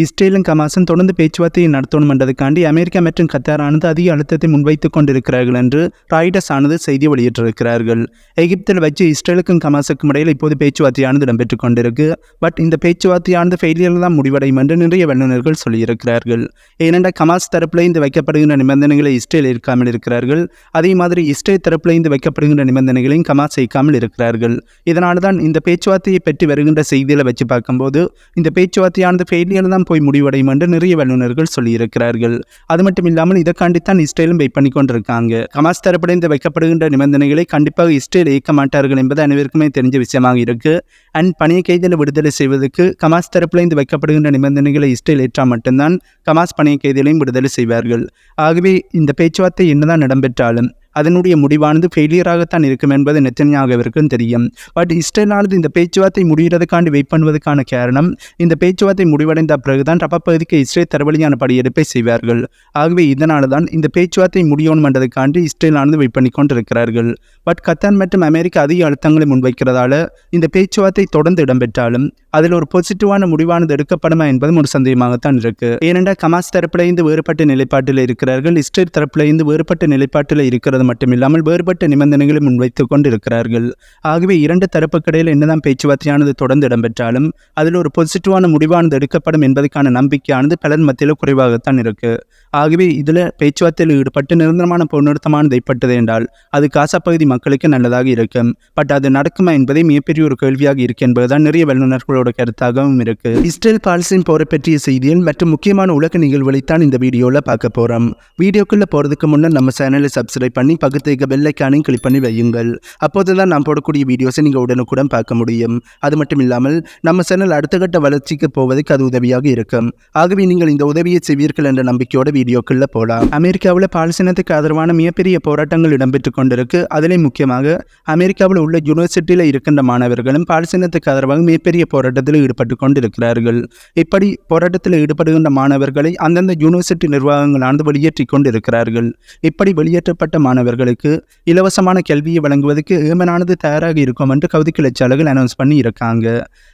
இஸ்ரேலும் கமாசும் தொடர்ந்து பேச்சுவார்த்தையை நடத்தணும் என்றதுக்காண்டி அமெரிக்கா மற்றும் கத்தாரானது அதிக அழுத்தத்தை முன்வைத்துக் கொண்டிருக்கிறார்கள் என்று ராய்டர்ஸ் ஆனது செய்தி வெளியிட்டிருக்கிறார்கள். எகிப்தில் வச்சு இஸ்ரேலுக்கும் கமாசுக்கும் இடையில் இப்போது பேச்சுவார்த்தையானது இடம்பெற்றுக் கொண்டிருக்கு. பட் இந்த பேச்சுவார்த்தையானது ஃபெயிலியர் தான் முடிவடையும் என்று நிறைய வல்லுநர்கள் சொல்லியிருக்கிறார்கள். ஏனென்றால் கமாஸ் தரப்பில் இருந்து வைக்கப்படுகின்ற நிபந்தனைகளை இஸ்ரேல் இருக்காமல் இருக்கிறார்கள். அதே மாதிரி இஸ்ரேல் தரப்பில் இருந்து வைக்கப்படுகின்ற நிபந்தனைகளையும் கமாஸ் செய்யாமல் இருக்கிறார்கள். இதனால்தான் இந்த பேச்சுவார்த்தையை பற்றி வருகின்ற செய்திகளை வச்சு பார்க்கும்போது இந்த பேச்சுவார்த்தையானது ஃபெயிலியர் தான் போய் முடிவடையும் என்று நிறைய வல்லுநர்கள் சொல்லியிருக்கிறார்கள். அது மட்டும் இல்லாமல் இதற்காண்டித்தான் இஸ்ரேலும் வெயிட் பண்ணி கொண்டிருக்காங்க. கமாஸ் தரப்பில் வைக்கப்படுகின்ற நிபந்தனைகளை கண்டிப்பாக இஸ்ரேல் ஏற்க மாட்டார்கள் என்பது அனைவருக்குமே தெரிஞ்ச விஷயமாக இருக்கு. அண்ட் பணிய கைதியில் விடுதலை செய்வதற்கு கமாஸ் தரப்பில் வைக்கப்படுகின்ற நிபந்தனைகளை இஸ்ரேல் ஏற்றால் மட்டும்தான் கமாஸ் பணிய கைதிகளையும் விடுதலை செய்வார்கள். ஆகவே இந்த பேச்சுவார்த்தை என்னதான் இடம்பெற்றாலும் அதனுடைய முடிவானது ஃபெயிலியராகத்தான் இருக்கும் என்பது நெத்தன்யாகவிற்கும் தெரியும். பட் இஸ்ரேலானது இந்த பேச்சுவார்த்தை முடிகிறதுக்காண்டு வெயிட் பண்ணுவதற்கான காரணம் இந்த பேச்சுவார்த்தை முடிவடைந்த பிறகுதான் ரப்ப பகுதிக்கு இஸ்ரேல் தரவழியான படியெடுப்பை செய்வார்கள். ஆகவே இதனால தான் இந்த பேச்சுவார்த்தை முடியணும் என்றதுக்காண்டு இஸ்ரேலானது வெயிட் பண்ணி கொண்டிருக்கிறார்கள். பட் கத்தார் மற்றும் அமெரிக்கா அதிக அழுத்தங்களை முன்வைக்கிறதால இந்த பேச்சுவார்த்தை தொடர்ந்து இடம்பெற்றாலும் அதில் ஒரு பாசிட்டிவான முடிவானது எடுக்கப்படுமா என்பதும் ஒரு சந்தேகமாகத்தான் இருக்கு. ஏனென்றால் கமாஸ் தரப்பிலிருந்து வேறுபட்ட நிலைப்பாட்டில் இருக்கிறார்கள் இஸ்ரேல் தரப்பிலிருந்து வேறுபட்ட நிலைப்பாட்டில் இருக்கிறது மட்டும் இல்லாமல் வேறுபட்ட நிபந்தனைகளை முன்வைத்துக் கொண்டு இருக்கிறார்கள் ஆகவே இரண்டு தரப்புக்கிடையில் என்னதான் பேச்சுவார்த்தையானது தொடர்ந்து இடம்பெற்றாலும் அதில் ஒரு பாசிட்டிவான முடிவானது எடுக்கப்படும் என்பதற்கான நம்பிக்கையானது பலர் மத்தியில் குறைவாகத்தான் இருக்கு. ஆகவே இதில் பேச்சுவார்த்தையில் ஈடுபட்டு நிரந்தரமான போர்நிறுத்தமானது ஏற்பட்டது என்றால் அது காசா பகுதி மக்களுக்கு நல்லதாக இருக்கும். பட் அது நடக்குமா என்பதே மிகப்பெரிய ஒரு கேள்வியாக இருக்கு என்பதுதான் நிறைய வல்லுநர்களோட கருத்தாகவும் இருக்கு. இஸ்ரேல் பாலஸ்தீன் போரை பற்றிய செய்தியில் மற்றும் முக்கியமான உலக நிகழ்வுகளை தான் இந்த வீடியோவில் பார்க்க போகிறோம் வீடியோக்குள்ள போகிறதுக்கு முன்னர் நம்ம சேனலை சப்ஸ்கிரைப் பண்ணி பக்கத்து இருக்க பெல்லைக்கானையும் கிளிக் பண்ணி வையுங்கள். அப்போது தான் நான் போடக்கூடிய வீடியோஸை நீங்கள் உடனுக்குடன் பார்க்க முடியும். அது மட்டும் இல்லாமல் நம்ம சேனல் அடுத்த கட்ட வளர்ச்சிக்கு போவதற்கு அது உதவியாக இருக்கும். ஆகவே நீங்கள் இந்த உதவியை செய்வீர்கள் என்ற நம்பிக்கையோட வீடியோக்குள்ள போகலாம் அமெரிக்காவில் பாலஸ்தீனத்துக்கு ஆதரவான மிகப்பெரிய போராட்டங்கள் இடம்பெற்று கொண்டிருக்கு. அதிலே முக்கியமாக அமெரிக்காவில் உள்ள யூனிவர்சிட்டியில் இருக்கின்ற மாணவர்களும் பாலஸ்தீனத்துக்கு ஆதரவாக மிகப்பெரிய போராட்டம் போராட்டத்தில் ஈடுபட்டு கொண்டிருக்கிறார்கள். இப்படி போராட்டத்தில் ஈடுபடுகின்ற மாணவர்களை அந்தந்த யூனிவர்சிட்டி நிர்வாகங்களானது வெளியேற்றி கொண்டிருக்கிறார்கள். இப்படி வெளியேற்றப்பட்ட மாணவர்களுக்கு இலவசமான கல்வியை வழங்குவதற்கு ஏமனானது தயாராக இருக்கும் என்று கவுதி கிளர்ச்சியாளர்கள் அனௌன்ஸ் பண்ணி இருக்காங்க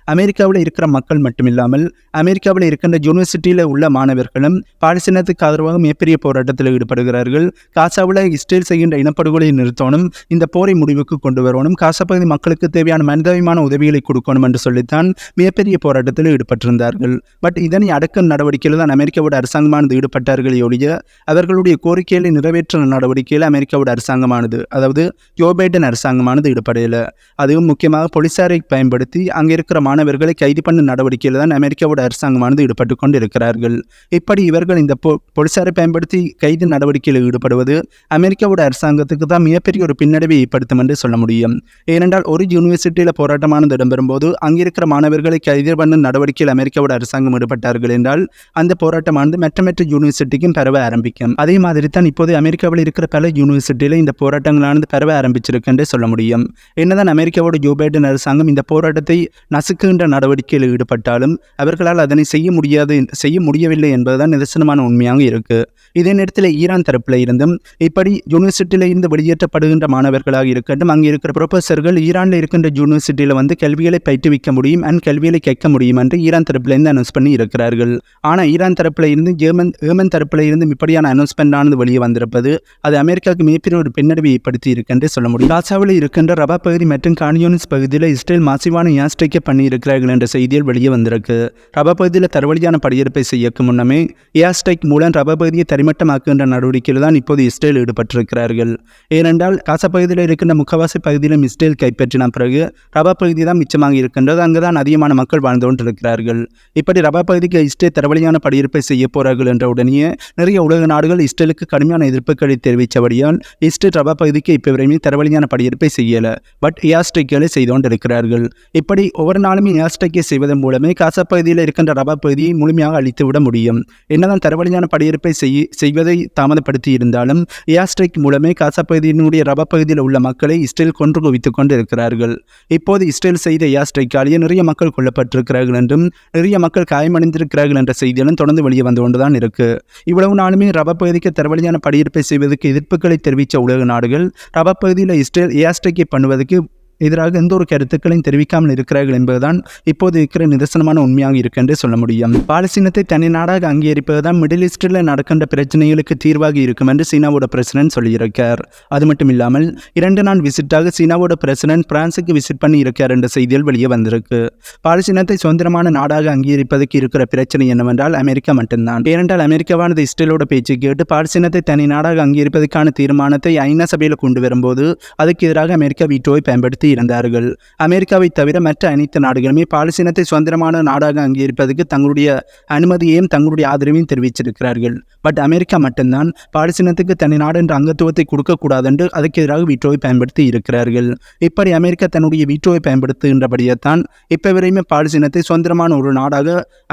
அமெரிக்காவில் இருக்கிற மக்கள் மட்டுமில்லாமல் அமெரிக்காவில் இருக்கின்ற யூனிவர்சிட்டியில் உள்ள மாணவர்களும் பாலஸ்தீனத்துக்கு ஆதரவாக மிகப்பெரிய போராட்டத்தில் ஈடுபடுகிறார்கள். காசாவில் இஸ்ரேல் செய்கின்ற இனப்படுகொலை நிறுத்தணும் இந்த போரை முடிவுக்கு கொண்டு வரணும் காசா பகுதி மக்களுக்கு தேவையான மனிதாபிமான உதவிகளை கொடுக்கணும் என்று சொல்லித்தான் மிகப்பெரிய போராட்டத்தில் ஈடுபட்டிருந்தார்கள். பட் இதனை அடக்கும் நடவடிக்கையில் தான் அமெரிக்காவோட அரசாங்கமானது ஈடுபட்டார்கள் ஒழிய அவர்களுடைய கோரிக்கைகளை நிறைவேற்ற நடவடிக்கையில் அமெரிக்காவோட அரசாங்கமானது அதாவது ஜோ பைடன் அரசாங்கமானது ஈடுபடையல அதுவும் முக்கியமாக போலீசாரை பயன்படுத்தி அங்கே இருக்கிற மாணவர்களை கைது பண்ண நடவடிக்கையில் தான் அமெரிக்காவோட அரசாங்கமானது ஈடுபட்டு கொண்டு இருக்கிறார்கள் இப்படி இவர்கள் இந்த பொலிசாரை போலீசாரை பயன்படுத்தி கைது நடவடிக்கையில் ஈடுபடுவது அமெரிக்காவோட அரசாங்கத்துக்கு தான் மிகப்பெரிய ஒரு பின்னடைவை ஏற்படுத்தும் என்று சொல்ல முடியும். ஏனென்றால் ஒரு யூனிவர்சிட்டியில் போராட்டமானது இடம்பெறும்போது அங்கிருக்கிற மாணவர்கள் மாணவர்களை கைது பண்ணும் நடவடிக்கையில் அமெரிக்காவோட அரசாங்கம் ஈடுபட்டார்கள் என்றால் அந்த போராட்டமானது மற்ற மற்ற யூனிவர்சிட்டிக்கும் பரவ ஆரம்பிக்கும். அதே மாதிரி தான் இப்போது அமெரிக்காவில் இருக்கிற பல யூனிவர்சிட்டியில் இந்த போராட்டங்களானது பரவ ஆரம்பிச்சிருக்கு என்று சொல்ல முடியும். என்னதான் அமெரிக்காவோட ஜோ பைடன் அரசாங்கம் இந்த போராட்டத்தை நசுக்குகின்ற நடவடிக்கையில் ஈடுபட்டாலும் அவர்களால் அதனை செய்ய முடியாது செய்ய முடியவில்லை என்பதுதான் நிதர்சனமான உண்மையாக இருக்கு. இதே நேரத்தில் ஈரான் தரப்பில் இருந்தும் இப்படி யூனிவர்சிட்டியில் இருந்து வெளியேற்றப்படுகின்ற மாணவர்களாக இருக்கட்டும் அங்கே இருக்கிற ப்ரொஃபஸர்கள் ஈரானில் இருக்கின்ற யூனிவர்சிட்டியில் வந்து கல்விகளை பயிற்றுவிக்க முடியும் அண்ட் கேள்விகளை கேட்க முடியும் என்று ஈரான் தரப்பிலிருந்து அனௌன்ஸ் பண்ணி இருக்கிறார்கள். ஆனால் ஈரான் தரப்பில் இருந்து ஜெர்மன் ஏமன் தரப்பில் இருந்து இப்படியான அனௌன்ஸ்மெண்ட் ஆனது வெளியே வந்திருப்பது அது அமெரிக்காவுக்கு மிகப்பெரிய ஒரு பின்னடைவை ஏற்படுத்தி இருக்கென்று சொல்ல முடியும். காசாவில் இருக்கின்ற ரபா பகுதி மற்றும் கானியோனிஸ் பகுதியில் இஸ்ரேல் மாசிவான ஏர்ஸ்ட்ரைக்கை பண்ணியிருக்கிறார்கள் என்ற செய்தியில் வெளியே வந்திருக்கு. ரபா பகுதியில் தரவழியான படையெடுப்பை செய்யக்கு முன்னமே ஏர்ஸ்ட்ரைக் மூலம் ரபா பகுதியை தரிமட்டமாக்குகின்ற நடவடிக்கையில் தான் இப்போது இஸ்ரேல் ஈடுபட்டிருக்கிறார்கள். ஏனென்றால் காசா பகுதியில் இருக்கின்ற முக்கவாசி பகுதியிலும் இஸ்ரேல் கைப்பற்றின பிறகு ரபா பகுதி தான் மிச்சமாக இருக்கின்றது. அங்கு தான் அதிகமான மக்கள் வாழ்ந்து கொண்டிருக்கிறார்கள். இப்படி ரபா பகுதிக்கு இஸ்ரேல் தரவழியான படியிருப்பை செய்ய போறார்கள் என்ற உடனேயே நிறைய உலக நாடுகள் இஸ்ரேலுக்கு கடுமையான எதிர்ப்புகளை தெரிவித்தபடியால் இஸ்ரேல் ரபா பகுதிக்கு இப்போ வரையுமே தரவழியான படியெடுப்பை செய்யலை. பட் ஏஸ்ட்ரைக்குகளை செய்து கொண்டிருக்கிறார்கள். இப்படி ஒவ்வொரு நாளுமே ஏஸ்ட்ரைக்கை செய்வதன் மூலமே காசா பகுதியில் இருக்கின்ற ரபா பகுதியை முழுமையாக அழித்து விட முடியும். என்னதான் தரவழியான படியிருப்பை செய் செய்வதை தாமதப்படுத்தி இருந்தாலும் ஏஸ்ட்ரைக் மூலமே காசா பகுதியினுடைய ரபா பகுதியில் உள்ள மக்களை இஸ்ரேல் கொன்று குவித்துக் கொண்டு இருக்கிறார்கள் இப்போது இஸ்ரேல் செய்த ஏஸ்ட்ரைக்காலேயே நிறைய மக்கள் கொல்லப்பட்டிருக்கிறார்கள் என்றும் நிறைய மக்கள் காயமடைந்திருக்கிறார்கள் என்ற செய்திகளும் தொடர்ந்து வெளியே வந்து கொண்டுதான் இருக்கு. இவ்வளவு நாளுமே ரப பகுதிக்கு தரவழியான படியெடுப்பை செய்வதற்கு எதிர்ப்புகளை தெரிவித்த உலக நாடுகள் ரப பகுதியில் இஸ்ரேல் ஏஸ்ட்ரைக்கை பண்ணுவதற்கு எதிராக எந்த ஒரு கருத்துக்களையும் தெரிவிக்காமல் இருக்கிறார்கள் என்பதுதான் இப்போது இருக்கிற நிதர்சனமான உண்மையாக இருக்கு என்று சொல்ல முடியும். பாலஸ்தீனத்தை தனி நாடாக அங்கீகரிப்பதுதான் மிடில் ஈஸ்டில் நடக்கின்ற பிரச்சனைகளுக்கு தீர்வாக இருக்கும் என்று சீனாவோட பிரசிடென்ட் சொல்லியிருக்கார். அது மட்டும் இல்லாமல் இரண்டு நாள் விசிட்டாக சீனாவோட பிரசிடென்ட் பிரான்சுக்கு விசிட் பண்ணி இருக்கார் என்ற செய்திகள் வெளியே வந்திருக்கு. பாலஸ்தீனத்தை சுதந்திரமான நாடாக அங்கீகரிப்பதற்கு இருக்கிற பிரச்சனை என்னவென்றால் அமெரிக்கா மட்டும்தான். ஏனென்றால் அமெரிக்காவானது இஸ்ரேலோட பேச்சு கேட்டு பாலஸ்தீனத்தை தனி நாடாக அங்கீகரிப்பதற்கான தீர்மானத்தை ஐநா சபையில் கொண்டு வரும்போது அதுக்கு எதிராக அமெரிக்கா வீட்டோவை பயன்படுத்தி இருந்தார்கள் அமெரிக்காவை தவிர மற்ற அனைத்து நாடுகளுமே பாலஸ்தீனத்தை சுதந்திரமான நாடாக அங்கீகரிப்பதற்கு தங்களுடைய அனுமதியையும் தங்களுடைய ஆதரவையும் தெரிவித்திருக்கிறார்கள். பட் அமெரிக்கா மட்டும்தான் பாலஸ்தீனத்துக்கு தனி நாடு என்ற அங்கத்துவத்தை கொடுக்கக்கூடாது என்று அதுக்கு எதிராக வீட்டோவை பயன்படுத்தி இருக்கிறார்கள். இப்படி அமெரிக்கா தன்னுடைய வீட்டோவை பயன்படுத்துகின்றபடியே தான் இப்போ வரையுமே பாலஸ்தீனத்தை சுதந்திரமான ஒரு நாடாக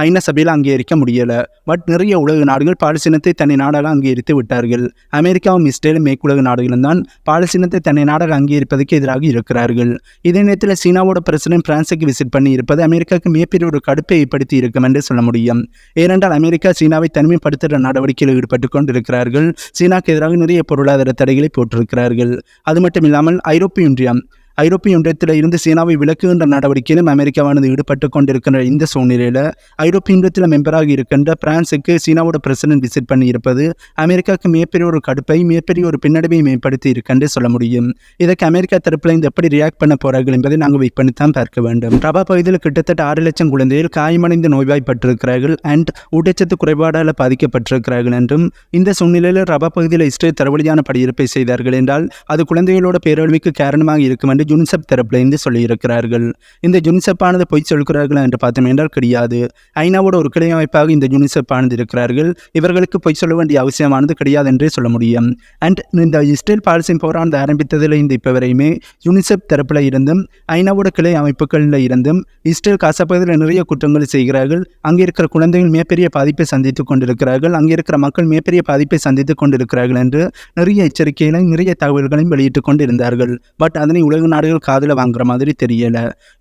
ஐநா சபையில் அங்கீகரிக்க முடியலை. பட் நிறைய உலக நாடுகள் பாலஸ்தீனத்தை தனி நாடாக அங்கீகரித்து விட்டார்கள். அமெரிக்காவும் இஸ்ரேலும் மேற்குலக நாடுகளும் தான் பாலஸ்தீனத்தை தனி நாடாக அங்கீகரிப்பதற்கு எதிராக இருக்கிறார்கள். இதே நேரத்தில் சீனாவோட பிரசிடென்ட் பிரான்சுக்கு விசிட் பண்ணி இருப்பது அமெரிக்காவுக்கு மிகப்பெரிய ஒரு கடுப்பை ஏற்படுத்தி இருக்கும் என்று சொல்ல முடியும். ஏனென்றால் அமெரிக்கா சீனாவை தனிமைப்படுத்துகிற நடவடிக்கையில் ஈடுபட்டு கொண்டிருக்கிறார்கள். சீனாக்கு எதிராக நிறைய பொருளாதார தடைகளை போட்டிருக்கிறார்கள். அது மட்டும் இல்லாமல் ஐரோப்பிய ஒன்றியம் ஐரோப்பிய ஒன்றியத்தில் இருந்து சீனாவை விலக்குகின்ற நடவடிக்கையிலும் அமெரிக்காவானது ஈடுபட்டு கொண்டிருக்கின்ற இந்த சூழ்நிலையில் ஐரோப்பிய ஒன்றியத்தில் மெம்பராக இருக்கின்ற பிரான்சுக்கு சீனாவோட பிரசிடென்ட் விசிட் பண்ணியிருப்பது அமெரிக்காவுக்கு மிகப்பெரிய ஒரு கடுப்பை மிகப்பெரிய ஒரு பின்னடைவை மேம்படுத்தி இருக்கென்று சொல்ல முடியும். இதற்கு அமெரிக்கா தரப்பில் இந்த எப்படி ரியாக்ட் பண்ண போறார்கள் என்பதை நாங்கள் வெயிட் பண்ணி தான் பார்க்க வேண்டும். ரபா பகுதியில் கிட்டத்தட்ட ஆறு லட்சம் குழந்தைகள் காயமடைந்து நோய்வாய்ப்பட்டிருக்கிறார்கள் அண்ட் ஊட்டச்சத்து குறைபாடால் பாதிக்கப்பட்டிருக்கிறார்கள் என்றும் இந்த சூழ்நிலையில் ரபா பகுதியில் இஸ்ரேல் தரவழியான படியிருப்பை செய்தார்கள் என்றால் அது குழந்தைகளோட பேரழிவுக்கு காரணமாக இருக்கும் என்று யுனிசெப் தரப்பிலிருந்து சொல்லியிருக்கிறார்கள். இந்த யுனிசெப் பொய் சொல்கிறார்கள் என்று பார்த்தோம் என்றால் கிடையாது. ஐநாவோட ஒரு கிளை அமைப்பாக இந்த யுனிசெப் ஆனது இருக்கிறார்கள். இவர்களுக்கு பொய் சொல்ல வேண்டிய அவசியமானது கிடையாது என்றே சொல்ல முடியும். அண்ட் இந்த இஸ்ரேல் பாலஸ்தீன் போரானது ஆரம்பித்ததில் இந்த இப்போ வரையுமே யூனிசெப் தரப்பில் இருந்தும் ஐநாவோட கிளை அமைப்புகளில் இருந்தும் இஸ்ரேல் காசப்பகுதியில் நிறைய குற்றங்களை செய்கிறார்கள். அங்கே இருக்கிற குழந்தைகள் மிகப்பெரிய பாதிப்பை சந்தித்துக் கொண்டிருக்கிறார்கள். அங்கே இருக்கிற மக்கள் மிகப்பெரிய பாதிப்பை சந்தித்துக் கொண்டிருக்கிறார்கள் என்று நிறைய எச்சரிக்கைகளையும் நிறைய தகவல்களையும் வெளியிட்டுக் கொண்டிருந்தார்கள். பட் அதனை உலக நாடுகள் காதில் வாங்குற மாதிரி தெரியல.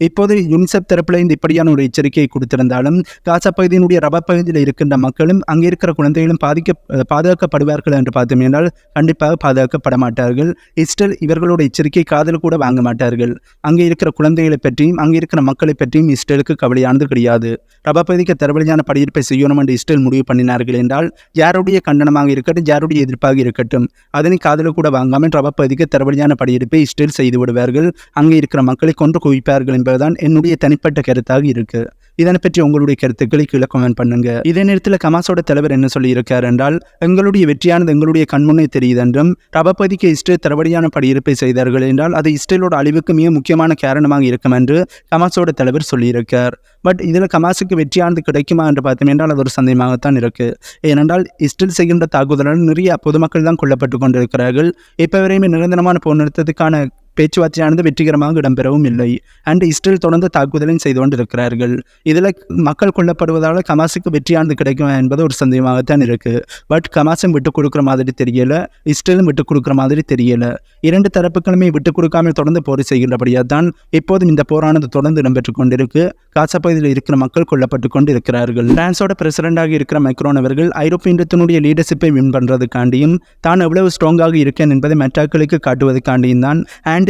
இப்போது யுனிசெப் தரப்பில் இந்த இப்படியான ஒரு எச்சரிக்கையை கொடுத்திருந்தாலும் காசா பகுதியினுடைய ரப பகுதியில் இருக்கின்ற மக்களும் அங்கே இருக்கிற குழந்தைகளும் பாதிக்க பாதுகாக்கப்படுவார்கள் என்று பார்த்தோம். என்றால் கண்டிப்பாக பாதுகாக்கப்பட மாட்டார்கள். இஸ்ரேல் இவர்களோட எச்சரிக்கை காதில் கூட வாங்க மாட்டார்கள். அங்கே இருக்கிற குழந்தைகளை பற்றியும் அங்கே இருக்கிற மக்களை பற்றியும் இஸ்ரேலுக்கு கவலையானது கிடையாது. ரபா பகுதிக்கு தரவழியான படியிருப்பை செய்யணும் என்று இஸ்ரேல் முடிவு பண்ணினார்கள் என்றால் யாருடைய கண்டனமாக இருக்கட்டும் யாருடைய எதிர்ப்பாக இருக்கட்டும் அதனை காதில் கூட வாங்காமல் ரபா பகுதிக்கு தரவழியான படியிருப்பை இஸ்ரேல் செய்து விடுவார்கள். அங்கே இருக்கிற மக்களை கொன்று குவிப்பார்கள் என்பதுதான் என்னுடைய தனிப்பட்ட கருத்தாக இருக்கு. இதனை பற்றி உங்களுடைய கருத்துக்களை கீழே கமெண்ட் பண்ணுங்க. இதே நேரத்தில் கமாஸோட தலைவர் என்ன சொல்லியிருக்கார் என்றால் எங்களுடைய வெற்றியானது எங்களுடைய கண்முன்னே தெரியுது என்றும் ரபபதிக்கு இஸ்ரேல் தரவடியான படியிருப்பை செய்தார்கள் என்றால் அது இஸ்ரேலோட அழிவுக்கு மிக முக்கியமான காரணமாக இருக்கும் என்று கமாஸோட தலைவர் சொல்லியிருக்கார். பட் இதில் கமாஸுக்கு வெற்றியானது கிடைக்குமா என்று பார்த்தோம் என்றால் அது ஒரு சந்தேகமாகத்தான் இருக்கு. ஏனென்றால் இஸ்ரேல் செய்கின்ற தாக்குதலால் நிறைய பொதுமக்கள் தான் கொல்லப்பட்டு கொண்டிருக்கிறார்கள். இப்போ வரையுமே நிரந்தரமான போர் நிறுத்தத்துக்கான பேச்சுவார்த்தையானது வெற்றிகரமாக இடம்பெறவும் இல்லை. அண்ட் இஸ்ரேல் தொடர்ந்து தாக்குதலையும் செய்து கொண்டிருக்கிறார்கள் இதில் மக்கள் கொல்லப்படுவதால் கமாசுக்கு வெற்றியானது கிடைக்கும் என்பது ஒரு சந்தேகமாகத்தான் இருக்கு. பட் கமாசும் விட்டு கொடுக்குற மாதிரி தெரியல. இஸ்ரேலும் விட்டு கொடுக்குற மாதிரி தெரியல. இரண்டு தரப்புகளுமே விட்டு கொடுக்காமல் தொடர்ந்து போர் செய்கின்றபடியாக தான் எப்போதும் இந்த போரானது தொடர்ந்து இடம்பெற்று கொண்டிருக்கு. காசா பகுதியில் இருக்கிற மக்கள் கொல்லப்பட்டு கொண்டு இருக்கிறார்கள் பிரான்ஸோட பிரசிடண்டாக இருக்கிற மைக்ரோன் அவர்கள் ஐரோப்பிய இண்டத்தினுடைய லீடர்ஷிப்பை வின் பண்ணுறதுக்காண்டியும் தான் எவ்வளவு ஸ்ட்ராங்காக இருக்கேன் என்பதை மெட்டாக்களுக்கு காட்டுவதற்காண்டியும் தான்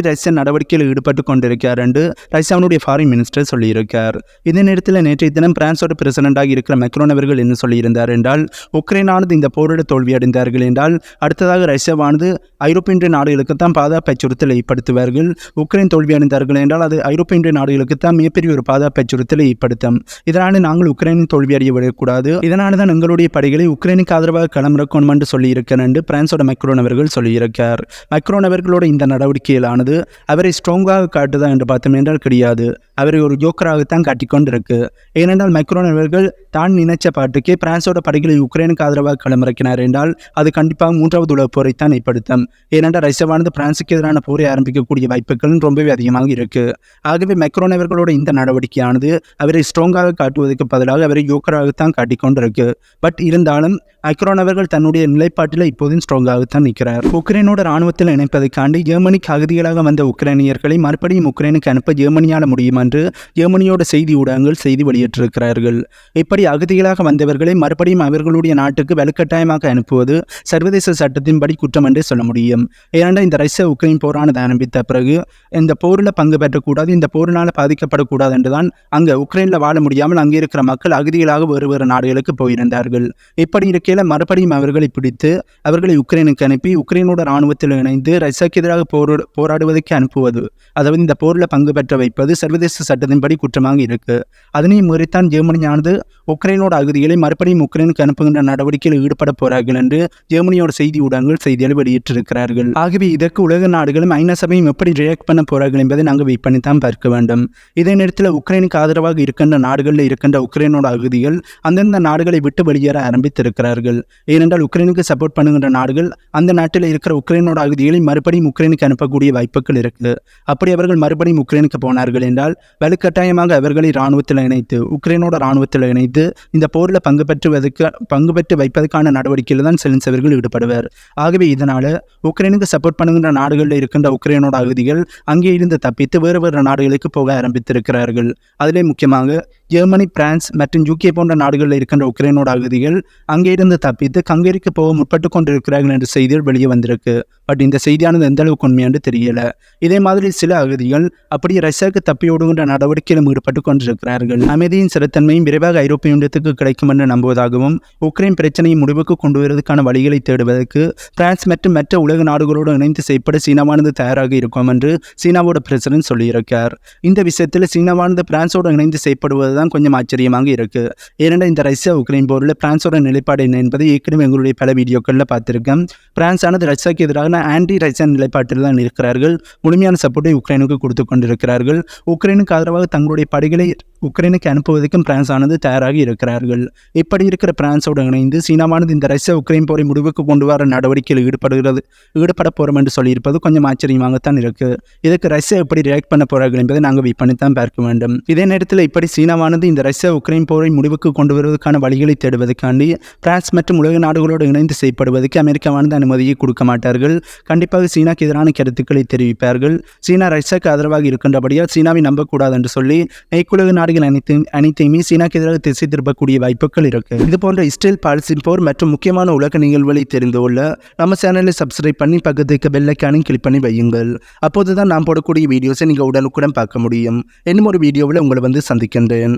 ஆன்டி ரஷ்யன் நடவடிக்கையில் ஈடுபட்டு கொண்டிருக்கார் என்று ரஷ்யாவினுடைய ஃபாரின் மினிஸ்டர் சொல்லியிருக்கார் இதே நேரத்தில் நேற்றைய தினம் பிரான்ஸோட பிரசிடண்டாக இருக்கிற மெக்ரோன் அவர்கள் என்ன சொல்லியிருந்தார் என்றால் உக்ரைனானது இந்த போரிட தோல்வியடைந்தார்கள் என்றால் அடுத்ததாக ரஷ்யாவானது ஐரோப்பிய நாடுகளுக்கு தான் பாதுகாப்பு அச்சுறுத்தலை ஏற்படுத்துவார்கள். உக்ரைன் தோல்வியடைந்தார்கள் என்றால் அது ஐரோப்பிய நாடுகளுக்கு தான் மிகப்பெரிய ஒரு பாதுகாப்பு அச்சுறுத்தலை ஏற்படுத்தும். இதனால் நாங்கள் உக்ரைனின் தோல்வியடைய விடக்கூடாது. இதனால தான் எங்களுடைய படைகளை உக்ரைனுக்கு ஆதரவாக களமிறக்கணும் என்று சொல்லியிருக்கிறேன் என்று பிரான்ஸோட மெக்ரோன் அவர்கள் சொல்லியிருக்கார் மெக்ரோன் அவர்களோட இந்த நடவடிக்கையிலானது அவரை ஸ்ட்ராங்காக காட்டுதா என்று பார்த்தோம் என்றால் கிடையாது. அவரை ஒரு ஜோக்கராகத்தான் காட்டிக்கொண்டிருக்கு. ஏனென்றால் மைக்ரோன் அவர்கள் தான் நினைச்ச பாட்டுக்கே பிரான்ஸோட படைகளை உக்ரைனுக்கு ஆதரவாக களமிறக்கினார் என்றால் அது கண்டிப்பாக மூன்றாவது உலக தான் ஏற்படுத்தும். ஏனென்றால் ரஷ்யாவானது பிரான்ஸுக்கு எதிரான போரை ஆரம்பிக்கக்கூடிய வாய்ப்புகளும் ரொம்பவே அதிகமாக இருக்கு. ஆகவே மைக்ரோன் அவர்களோட இந்த நடவடிக்கையானது அவரை ஸ்ட்ராங்காக காட்டுவதற்கு பதிலாக அவரை யோக்கராகத்தான் காட்டிக்கொண்டிருக்கு. பட் இருந்தாலும் மைக்ரோன் அவர்கள் தன்னுடைய நிலைப்பாட்டில் இப்போதும் ஸ்ட்ராங்காகத்தான் நிற்கிறார். உக்ரைனோட ராணுவத்தில் இணைப்பதைக்காண்டி ஜெர்மனிக்கு அகதிகளாக வந்த உக்ரைனியர்களை மறுபடியும் உக்ரைனுக்கு அனுப்ப ஜெர்மனியால் முடியுமா என்று ஜெர்மனியோட செய்தி ஊடகங்கள் செய்தி வெளியிட்டிருக்கிறார்கள். இப்படி அகதிகளாக வந்தவர்களை மறுபடியும் அவர்களுடைய நாட்டுக்கு வலுக்கட்டாயமாக அனுப்புவது சர்வதேச சட்டத்தின்படி குற்றம் என்றே சொல்ல முடியும். ஏனென்றால் இந்த ரஷ்ய உக்ரைன் போரானது ஆரம்பித்த பிறகு இந்த போரில் பங்கு பெற்றக்கூடாது இந்த போரினால் பாதிக்கப்படக்கூடாது என்றுதான் அங்கே உக்ரைனில் வாழ முடியாமல் அங்கே இருக்கிற மக்கள் அகதிகளாக வேறு வேறு நாடுகளுக்கு போயிருந்தார்கள். இப்படி இருக்கையில் மறுபடியும் அவர்களை பிடித்து அவர்களை உக்ரைனுக்கு அனுப்பி உக்ரைனோட இராணுவத்தில் இணைந்து ரஷ்யாக்கு எதிராக போரா போராடுவதற்கு அனுப்புவது. அதாவது இந்த போரில் பங்கு பெற்ற வைப்பது சர்வதேச சட்டத்தின்படி குற்றமாக இருக்கு. அதனையும் முறைத்தான் ஜெர்மனியானது உக்ரைனோட அகதிகளை மறுபடியும் உக்ரைனுக்கு அனுப்புகின்ற நடவடிக்கையில் ஈடுபட போறார்கள் என்று ஜெர்மனியோட செய்தி ஊடகங்கள் செய்திகளை வெளியிட்டிருக்கிறார்கள். ஆகவே இதற்கு உலக நாடுகளும் ஐநா சபையும் எப்படி ரியாக்ட் பண்ண போறார்கள் என்பதை நாங்கள் வெயிட் பண்ணி தான் பார்க்க வேண்டும். இதே நேரத்தில் உக்ரைனுக்கு ஆதரவாக இருக்கின்ற நாடுகளில் இருக்கின்ற உக்ரைனோட அகதிகள் அந்தந்த நாடுகளை விட்டு வெளியேற ஆரம்பித்திருக்கிறார்கள். ஏனென்றால் உக்ரைனுக்கு சப்போர்ட் பண்ணுகின்ற நாடுகள் அந்த நாட்டில் இருக்கிற உக்ரைனோட அகதிகளை மறுபடியும் உக்ரைனுக்கு அனுப்பக்கூடிய வாய்ப்புகள் இருக்கு. அப்படி அவர்கள் மறுபடியும் உக்ரைனுக்கு போனார்கள் என்றால் வலுக்கட்டாயமாக அவர்களை இராணுவத்தில் இணைத்து உக்ரைனோட இராணுவத்தில் இணைத்து இந்த போரில் பங்கு பெற்றுவதற்கு பங்கு பெற்று வைப்பதற்கான நடவடிக்கையில் தான் செலின்சவர்கள் ஈடுபடுவர். ஆகவே இதனால் உக்ரைனுக்கு சப்போர்ட் பண்ணுகின்ற நாடுகளில் இருக்கின்ற உக்ரைனோட அகதிகள் அங்கே இருந்து தப்பித்து வேறு வேறு நாடுகளுக்கு போக ஆரம்பித்திருக்கிறார்கள். அதிலே முக்கியமாக ஜெர்மனி பிரான்ஸ் மற்றும் யூகே போன்ற நாடுகளில் இருக்கின்ற உக்ரைனோட அகதிகள் அங்கே இருந்து தப்பித்து கங்கேரிக்கு போக முற்பட்டு கொண்டிருக்கிறார்கள் என்ற செய்திகள் வெளியே வந்திருக்கு. பட் இந்த செய்தியானது எந்த அளவுக்கு உண்மையானு தெரியல. இதே மாதிரி சில அகதிகள் அப்படியே ரஷ்யாவுக்கு தப்பி ஓடுகின்ற நடவடிக்கையிலும் ஈடுபட்டு கொண்டிருக்கிறார்கள். அமைதியின் சிறத்தன்மையும் விரைவாக ஐரோப்பிய ஒன்றியத்துக்கு கிடைக்கும் என்று நம்புவதாகவும் உக்ரைன் பிரச்சனையை முடிவுக்கு கொண்டு வருவதற்கான வழிகளை தேடுவதற்கு பிரான்ஸ் மற்றும் மற்ற உலக நாடுகளோடு இணைந்து செயற்பட சீனாவானது தயாராக இருக்கும் என்று சீனாவோட பிரசிடன்ட் சொல்லியிருக்கார். இந்த விஷயத்தில் சீனாவானது பிரான்ஸோடு இணைந்து செயற்படுவது தான் கொஞ்சம் ஆச்சரியமாக இருக்கு. ஏனென்றால் இந்த ரஷ்யா உக்ரைன் போரில் பிரான்ஸோட நிலைப்பாடு என்ன என்பதை ஏற்கனவே எங்களுடைய பல வீடியோக்களில் பார்த்துருக்கேன். பிரான்ஸ் ஆனது ரஷ்யாவுக்கு எதிரான ஆன்டி ரஷ்யா நிலைப்பாட்டில் தான் இருக்கிறார்கள். முழுமையான சப்போர்ட்டை உக்ரைனுக்கு கொடுத்து கொண்டிருக்கிறார்கள். உக்ரைனுக்கு ஆதரவாக தங்களுடைய படைகளை உக்ரைனுக்கு அனுப்புவதற்கும் பிரான்ஸ் ஆனது தயாராக இருக்கிறார்கள். இப்படி இருக்கிற பிரான்ஸோடு இணைந்து சீனாவானது இந்த ரஷ்யா உக்ரைன் போரை முடிவுக்கு கொண்டு வர நடவடிக்கையில் ஈடுபடுகிறது ஈடுபட போகிறோம் என்று சொல்லியிருப்பது கொஞ்சம் ஆச்சரியமாகத்தான் இருக்கு. இதுக்கு ரஷ்யா எப்படி ரியாக்ட் பண்ண போகிறார்கள் என்பதை நாங்கள் விற்பனைத்தான் தான் பார்க்க வேண்டும். இதே நேரத்தில் இப்படி சீனாவானது இந்த ரஷ்யா உக்ரைன் போரை முடிவுக்கு கொண்டு வருவதற்கான வழிகளை தேடுவதற்காண்டி பிரான்ஸ் மற்றும் உலக நாடுகளோடு இணைந்து செய்யப்படுவதற்கு அமெரிக்காவானது அனுமதியை கொடுக்க மாட்டார்கள். கண்டிப்பாக சீனாக்கு எதிரான கருத்துக்களை தெரிவிப்பார்கள். சீனா ரஷ்யாவுக்கு ஆதரவாக இருக்கின்றபடியால் சீனாவை நம்பக்கூடாது என்று சொல்லி மேற்குலக நாடுகள் அனைத்தையும் அனைத்தையுமே சீனாக்கு எதிராக திசை திருப்பக்கூடிய வாய்ப்புகள் இருக்கு. இது போன்ற இஸ்ரேல் பாலஸ்தீன் போர் மற்றும் முக்கியமான உலக நிகழ்வுகளை தெரிந்து கொள்ள நம்ம சேனலை சப்ஸ்கிரைப் பண்ணி பக்கத்துக்கு பெல்லைக்கானும் கிளிக் பண்ணி வையுங்கள். அப்போது தான் நான் போடக்கூடிய வீடியோஸை நீங்கள் உடனுக்குடன் பார்க்க முடியும். இன்னும் ஒரு வீடியோவில் உங்களை வந்து சந்திக்கின்றேன்.